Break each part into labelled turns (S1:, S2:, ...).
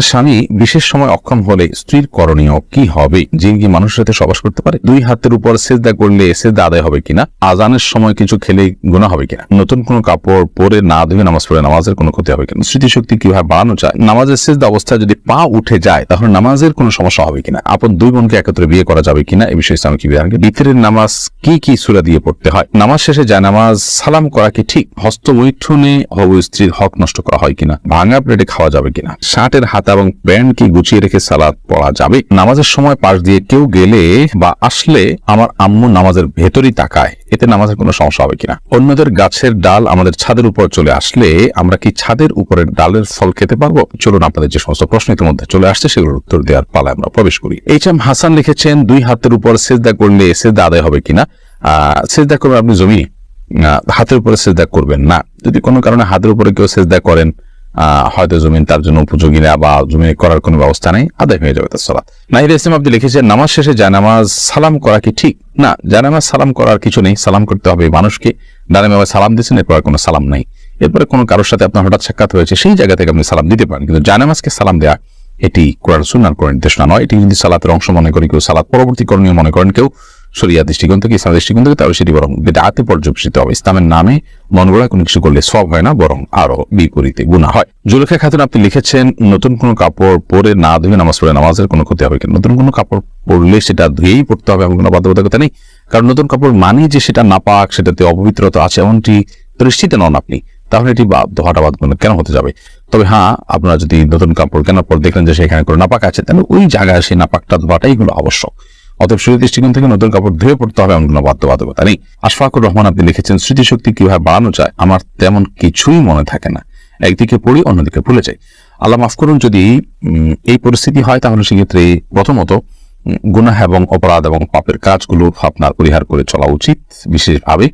S1: স্বামী বিশেষ সময় অক্ষম হলে স্ত্রীর করণীয় কি হবে? জিন কি মানুষের সাথে সবাস করতে পারে? দুই হাতের উপর সেজদা করলে সেজদা আদায় হবে কিনা? আজানের সময় কিছু খেলে গুণা হবে কিনা? নতুন কোনো কাপড় পরে না ধুয়ে নামাজ পড়ে নামাজের কোনো ক্ষতি হবে কিনা? স্মৃতিশক্তি কীভাবে বাড়ানো যায়? নামাজের সেজদা অবস্থায় যদি পা উঠে যায়, তাহলে নামাজের কোনো সমস্যা হবে কিনা? আপন দুই বোনকে একত্রে বিয়ে করা যাবে কিনা? এই বিষয়ে ইসলাম কি বিধান বিতরের নামাজ কি কি সুরা দিয়ে পড়তে হয়? নামাজ শেষে যায় নামাজ সালাম করা কি ঠিক? হস্তমৈথুনে হব স্ত্রীর হক নষ্ট করা হয় কিনা? ভাঙা প্লেটে খাওয়া যাবে কিনা? ষাটের হাতা এবং প্যান্ট কি গুছিয়ে রেখে সালাদ পড়া যাবে? নামাজের সময় পাশ দিয়ে কেউ গেলে বা আসলে আমার আম্মু নামাজের ভেতরই তাকায়, এতে নামাজের কোনো সমস্যা হবে কিনা? অন্যদের গাছের ডাল আমাদের ছাদের উপর চলে আসলে আমরা কি ছাদের উপরের ডালের ফল খেতে পারব? চলুন আপনাদের যে সমস্ত প্রশ্ন ইতিমধ্যে চলে আসছে, সেগুলোর উত্তর দেওয়ার পালায় আমরা প্রবেশ করি। এইচ এম হাসান লিখেছেন, দুই হাতের উপর সেজদা করলে সেজদা আদায় হবে কিনা? সেজদা করবেন আপনি জমি হাতের উপরে সেজদা করবেন না। যদি কোনো কারণে হাতের উপরে কেউ সেজদা করেন হয়তো জমিন তার জন্য উপযোগী না বা জমি করার কোনো ব্যবস্থা নেই, আদায় হয়ে যাবে তার সালাত। নাহিদ ইসলাম আপনি লিখেছেন নামাজ শেষে জানামাজ সালাম করা কি ঠিক? না, জানামাজ সালাম করার কিছু নেই, সালাম করতে হবে মানুষকে। ডানে বাবা সালাম দিচ্ছেন এরপর কোনো সালাম নাই। এরপরে কোনো কারোর সাথে আপনার হঠাৎ সাক্ষাৎ হয়েছে, সেই জায়গা থেকে আপনি সালাম দিতে পারেন। কিন্তু জানামাজকে সালাম দেয়া, এটি কোরআন সুন্নার করে নির্দেশনা নয়। এটি যদি সালাতের অংশ মনে করি কেউ সালাত পরবর্তী করণীয় মনে করেন, কেউ শরিয়া দৃষ্টিকোণ থেকে, ইসলাম দৃষ্টিকোণ থেকে, তাহলে সেটি বরং বেদাতে পর্যবেসিত হবে। ইসলামের নামে মন গড়া কোনো কিছু করলে সব হয় না, বরং আরও বিপরীতে গুণা হয়। জুলেখা খাতুন, আপনি লিখেছেন, নতুন কোনো কাপড় পরে না ধুয়ে নামাজ পড়ে নামাজের কোনো ক্ষতি হবে কিনা নতুন কোনো কাপড় পরলে সেটা ধুয়েই পড়তে হবে এমন কোনো বাধ্যবাধকতা নেই? কারণ নতুন কাপড় মানে যে সেটা নাপাক সেটাতে অপবিত্রতা আছে, এমনটি দৃষ্টিতে নন আপনি। তাহলে এটি ধোয়াটা বাধ্য কেন হতে যাবে? তবে হ্যাঁ আপনারা যদি নতুন কাপড় কেনার পর দেখলেন যে সেখানে কোনো নাপাক আছে, তাহলে ওই জায়গায় সেই নাপাকটা ধোয়াটাই হলো আবশ্যক। অতএব শরীর দৃষ্টিকোণ থেকে নতুন কাপড় ধুয়ে পড়তে হবে এমন কোনো বাধ্যবাধকতা নেই। আশফাকুর রহমান আপনি লিখেছেন স্মৃতিশক্তি কীভাবে বাড়ানো যায়, আমার তেমন কিছুই মনে থাকে না। একদিকে পড়ি, অন্যদিকে ভুলে যাই। আল্লাহ মাফ করুন, যদি এই পরিস্থিতি হয়, তাহলে সেক্ষেত্রে প্রথমত গুনাহ এবং অপরাধ এবং পাপের কাজগুলো আপনার পরিহার করে চলা উচিত বিশেষভাবে।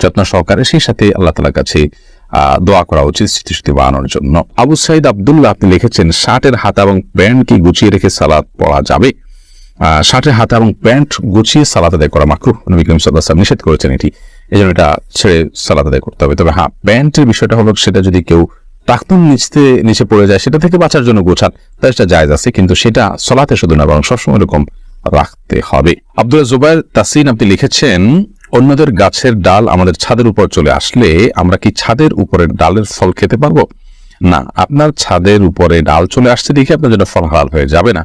S1: যত্ন সহকারে সেই সাথে আল্লাহ তালার কাছে দোয়া করা উচিত স্মৃতিশক্তি বাড়ানোর জন্য। আবু সাইদ আবদুল্লাহ আপনি লিখেছেন, শার্টের হাতা এবং প্যান্ট কি গুছিয়ে রেখে সালাদ পড়া যাবে। শার্টের হাতা এবং প্যান্ট গুছিয়ে সালাদ আদায় করা মাকরু নবী করিম সাল্লাহ নিষেধ করেছেন এটি। এই জন্য এটা ছেড়ে সালাদ আদায় করতে হবে। তবে হ্যাঁ প্যান্টের বিষয়টা হলো সেটা যদি কেউ টাকতুন নিচতে, নিচে পড়ে যায়, সেটা থেকে বাঁচার জন্য গোছান। তাহলে সেটা জায়জ আছে, কিন্তু সেটা সলাতে শুধু না, বরং সবসময় এরকম রাখতে হবে। আব্দুল জুবাইর তাসিন আপনি লিখেছেন, অন্যদের গাছের ডাল আমাদের ছাদের উপর চলে আসলে আমরা কি ছাদের উপরের ডালের ফল খেতে পারব? না, আপনার ছাদের উপরে ডাল চলে আসছে দেখে আপনার জন্য ফল হালাল হয়ে যাবে না।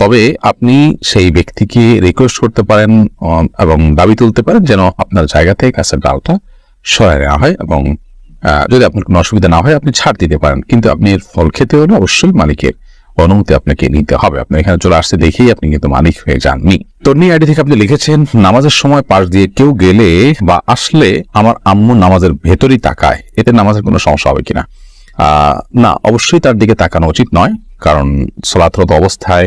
S1: তবে আপনি সেই ব্যক্তিকে রিকোয়েস্ট করতে পারেন এবং দাবি তুলতে পারেন যেন আপনার জায়গা থেকে গাছের ডালটা সরাই নেওয়া হয় এবং যদি আপনার কোনো অসুবিধা না হয় আপনি ছাড় দিতে পারেন। কিন্তু আপনি এর ফল খেতে হলে অবশ্যই মালিকের অনুমতি আপনাকে নিতে হবে। আপনি এখানে চলে আসতে দেখেই আপনি কিন্তু মালিক হয়ে যাননি। তন্নি আইডি থেকে আপনি লিখেছেন, নামাজের সময় পাশ দিয়ে কেউ গেলে বা আসলে আমার আম্মু নামাজের ভেতরই তাকায়। এতে নামাজের কোনো সমস্যা হবে কিনা? না, অবশ্যই তার দিকে তাকানো উচিত নয়। কারণ সলাতরত অবস্থায়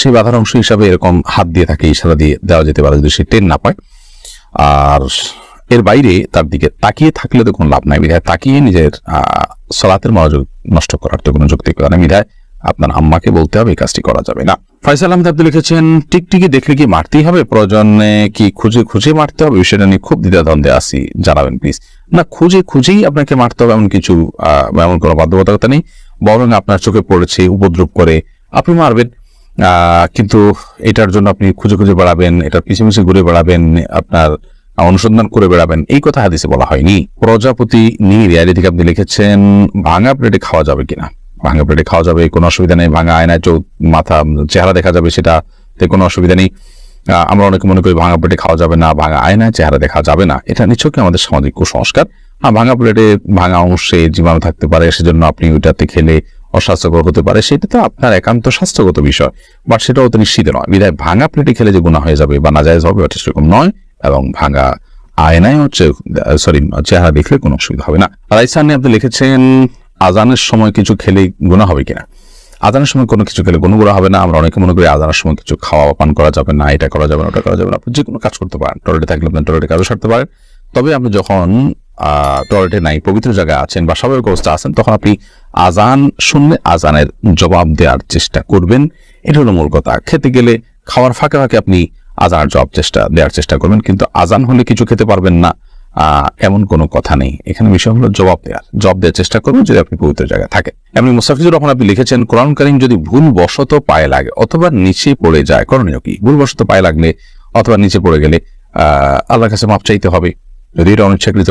S1: সেই বাধার অংশ হিসাবে এরকম হাত দিয়ে থাকে ইশারা দিয়ে দেওয়া যেতে পারে যদি সে টেন না পায়। আর এর বাইরে তার দিকে তাকিয়ে থাকলে তো কোনো লাভ নাই। বিধায় তাকিয়ে নিজের সলাতের মনোযোগ নষ্ট করার তো কোনো যুক্তি করে না বিধায় আপনার আম্মাকে বলতে হবে, এই কাজটি করা যাবে না। ফয়সাল আহমেদ, আপনি লিখেছেন, টিকটিকি দেখলে কি মারতেই হবে? প্রয়োজনে কি খুঁজে খুঁজে মারতে হবে? বিষয়টা নিয়ে খুব দ্বিধাদ্বন্দ্বে আসি জানাবেন প্লিজ না, খুঁজে খুঁজেই আপনাকে মারতে হবে এমন কিছু এমন কোনো বাধ্যবাধকতা নেই। বরং আপনার চোখে পড়েছে, উপদ্রব করে। আপনি মারবেন। কিন্তু এটার জন্য আপনি খুঁজে খুঁজে বেড়াবেন, এটার পিছু পিছু ঘুরে বেড়াবেন, আপনার অনুসন্ধান করে বেড়াবেন। এই কথা হাদিসে বলা হয়নি। প্রজাপতি নীর ইয়ারি থেকে আপনি লিখেছেন, ভাঙা প্লেটে খাওয়া যাবে কিনা? ভাঙা প্লেটে খাওয়া যাবে, কোনো অসুবিধা নেই। ভাঙা আয়নায় চোখ, মাথা, চেহারা দেখা যাবে সেটাতে কোনো অসুবিধা নেই। আমরা অনেকে মনে করি ভাঙা প্লেটে খাওয়া যাবে না, ভাঙা আয়নায় চেহারা দেখা যাবে না। এটা নিছকই আমাদের সামাজিক কুসংস্কার। হ্যাঁ ভাঙা প্লেটে ভাঙা অংশে জীবাণু থাকতে পারে, সেজন্য আপনি ওইটাতে খেলে অস্বাস্থ্যকর হতে পারে, সেটা তো আপনার একান্ত স্বাস্থ্যগত বিষয়। বাট সেটাও তো নিশ্চিত নয়। বিধায় ভাঙা প্লেটে খেলে যে গুণা হয়ে যাবে বা নাজায়জ হবে, ওটা সেরকম নয়। এবং ভাঙা আয়নায় হচ্ছে সরি চেহারা দেখলে কোনো অসুবিধা হবে না। রাইসান আপনি লিখেছেন, আজানের সময় কিছু খেলে গুণা হবে কিনা? আজানের সময় কোনো কিছু খেলে গুণগুলো হবে না। আমরা অনেকে মনে করি আজানের সময় কিছু খাওয়া পান করা যাবে না, এটা করা যাবে না, ওটা করা যাবে না। আপনি যে কোনো কাজ করতে পারেন। টয়লেটে থাকলে আপনি টয়লেটে কাজও সারতে পারেন। তবে আপনি যখন টয়লেটে নাই, পবিত্র জায়গায় আছেন বা স্বাভাবিক অবস্থা আছেন, তখন আপনি আজান শুনলে আজানের জবাব দেওয়ার চেষ্টা করবেন। এটা হলো মূল কথা। খেতে গেলে খাওয়ার ফাঁকে ফাঁকে আপনি আজানের জবাব চেষ্টা, দেওয়ার চেষ্টা করবেন, কিন্তু আজান হলে কিছু খেতে পারবেন না। এমন কোনো কথা নেই। এখানে বিষয় হলো জবাব দেওয়ার। জবাব দেওয়ার চেষ্টা করবেন যদি আপনি পবিত্র জায়গায় থাকেন। এমনি মুস্তাফিজুর রহমান আপনি লিখেছেন, কোরআন যদি ভুল বশত পায়ে লাগে অথবা নিচে পড়ে যায়, করণীয় কি? ভুল বশত পায়ে লাগলে অথবা নিচে পড়ে গেলে, আহ, আল্লাহর কাছে মাপ চাইতে হবে। যদি এটা অনিচ্ছাকৃত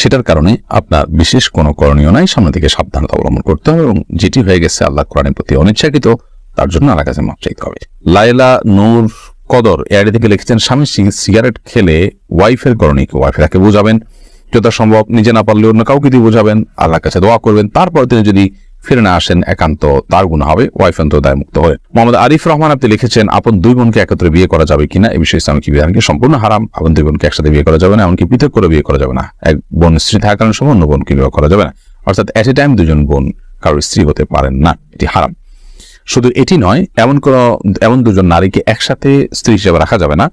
S1: সেটার কারণে আপনার বিশেষ কোনো করণীয় নাই। সামনে থেকে সাবধানতা অবলম্বন করতে হবে এবং যেটি হয়ে গেছে আল্লাহ কোরআনের প্রতি অনিচ্ছাকৃত, তার জন্য আল্লাহ কাছে মাপ চাইতে হবে। লাইলা নূর কদর এআইডি থেকে লিখেছেন, স্বামী সিং সিগারেট খেলে ওয়াইফের করণীকে ওয়াইফেরাকে বোঝাবেন। যথাসম্ভব নিজে না পারলে অন্য কাউকে দিয়ে বোঝাবেন আল্লাহ কাছে দোয়া করবেন। তারপর তিনি যদি ফিরে না আসেন একান্ত, তার গুণ হবে, ওয়াইফ অন্ত দায় মুক্ত হবে মোহাম্মদ আরিফ রহমান, আপনি লিখেছেন, আপন দুই বোনকে একত্রে বিয়ে করা যাবে কিনা? এই বিষয়ে ইসলামিক বিধানকে সম্পূর্ণ হারাম। আপন দুই বোনকে একসাথে বিয়ে করা যাবে না, এমনকি পৃথক করে বিয়ে করা যাবে না। এক বোন স্ত্রী থাকার কারণে সময় অন্য বোনকে বিয়ে করা যাবে না। অর্থাৎ এট এ টাইম দুজন বোন কারোর স্ত্রী হতে পারেন না। এটি হারাম। শুধু এটি নয়, এমন কোন, এমন দুজন নারীকে একসাথে স্ত্রী হিসেবে রাখা যাবে না,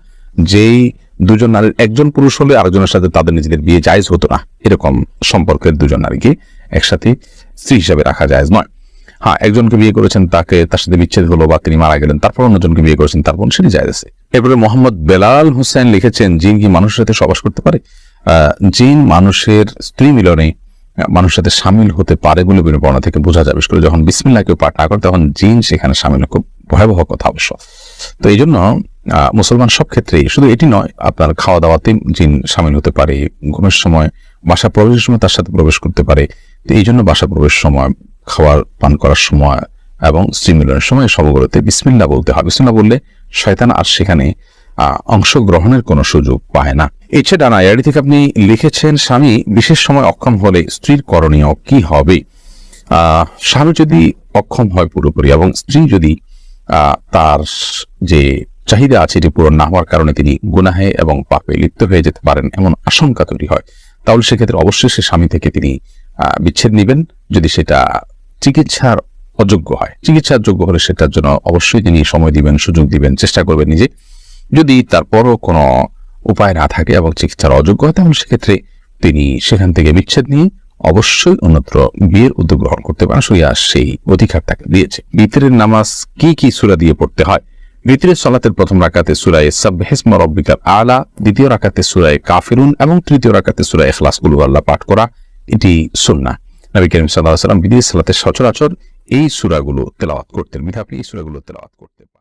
S1: যেই দুজন নারীর একজন পুরুষ হলে আরেকজনের সাথে তাদের নিজেদের বিয়ে জায়জ হতো না। এরকম সম্পর্কের দুজন নারীকে একসাথে স্ত্রী হিসাবে রাখা যায়, নয়। হ্যাঁ একজনকে বিয়ে করেছেন, তাকে তার সাথে বিচ্ছেদ হলো বা তিনি মারা গেলেন, তারপর অন্যজনকে বিয়ে করেছেন, তারপর সেটি জায়জ আছে এরপরে মোহাম্মদ বেলাল হোসেন লিখেছেন, জিন কি মানুষের সাথে সবাস করতে পারে? জিন মানুষের স্ত্রী মিলনে মানুষের সাথে সামিল হতে পারে বলে বর্ণনা থেকে বোঝা যাবে করে যখন বিসমিল্লাহ কেউ পাঠ না করে, তখন জিন সেখানে সামিল খুব ভয়াবহ কথা অবশ্য। তো এই জন্য মুসলমান সব ক্ষেত্রেই, শুধু এটি নয়, আপনার খাওয়া দাওয়াতে জিন সামিল হতে পারে, ঘুমের সময় বাসা প্রবেশের সময় তার সাথে প্রবেশ করতে পারে তো এই জন্য বাসা প্রবেশ সময়, খাবার পান করার সময় এবং স্ত্রী মিলনের সময় সবগুলোতে বিসমিল্লা বলতে হয়। বিসমিল্লা বললে শয়তান আর সেখানে অংশগ্রহণের কোনো সুযোগ পায় না। এছাড়া ডানা এআডি থেকে আপনি লিখেছেন, স্বামী, বিশেষ সময় অক্ষম হলে স্ত্রীর করণীয় কি হবে? স্বামী যদি অক্ষম হয় পুরোপুরি এবং স্ত্রী যদি তার যে চাহিদা আছে এটি পূরণ না হওয়ার কারণে তিনি গুনাহে এবং পাপে লিপ্ত হয়ে যেতে পারেন এমন আশঙ্কা তৈরি হয়, তাহলে সেক্ষেত্রে অবশ্যই সে স্বামী থেকে তিনি বিচ্ছেদ নেবেন যদি সেটা চিকিৎসার অযোগ্য হয়। চিকিৎসার যোগ্য হলে সেটার জন্য অবশ্যই তিনি সময় দিবেন, সুযোগ দিবেন, চেষ্টা করবেন নিজে। যদি তারপরও কোনো উপায় না থাকে এবং চিকিৎসার অযোগ্য হয়, তাহলে সেক্ষেত্রে তিনি সেখান থেকে বিচ্ছেদ নিয়ে অবশ্যই অন্যত্র বিয়ের উদ্যোগ গ্রহণ করতে পারেন। সুইয়া সেই অধিকার তাকে দিয়েছে। বিতরের নামাজ কি কি সুরা দিয়ে পড়তে হয়? বিতরের সলাতের প্রথম রাকাতে সুরায় সাবহেসমা রব্বিকার আলা, দ্বিতীয় রাকাতে সুরায় কাফিরুন এবং তৃতীয় রাকাতে সুরায় এখলাস গুলু আল্লাহ পাঠ করা এটি সুন্না নবী করিম সাল্লাহ সাল্লাম বিদেশ সালাতে সচরাচর এই সুরাগুলো তেলাওয়াত করতেন। মিঠা আপনি এই সুরাগুলো তেলাওয়াত করতে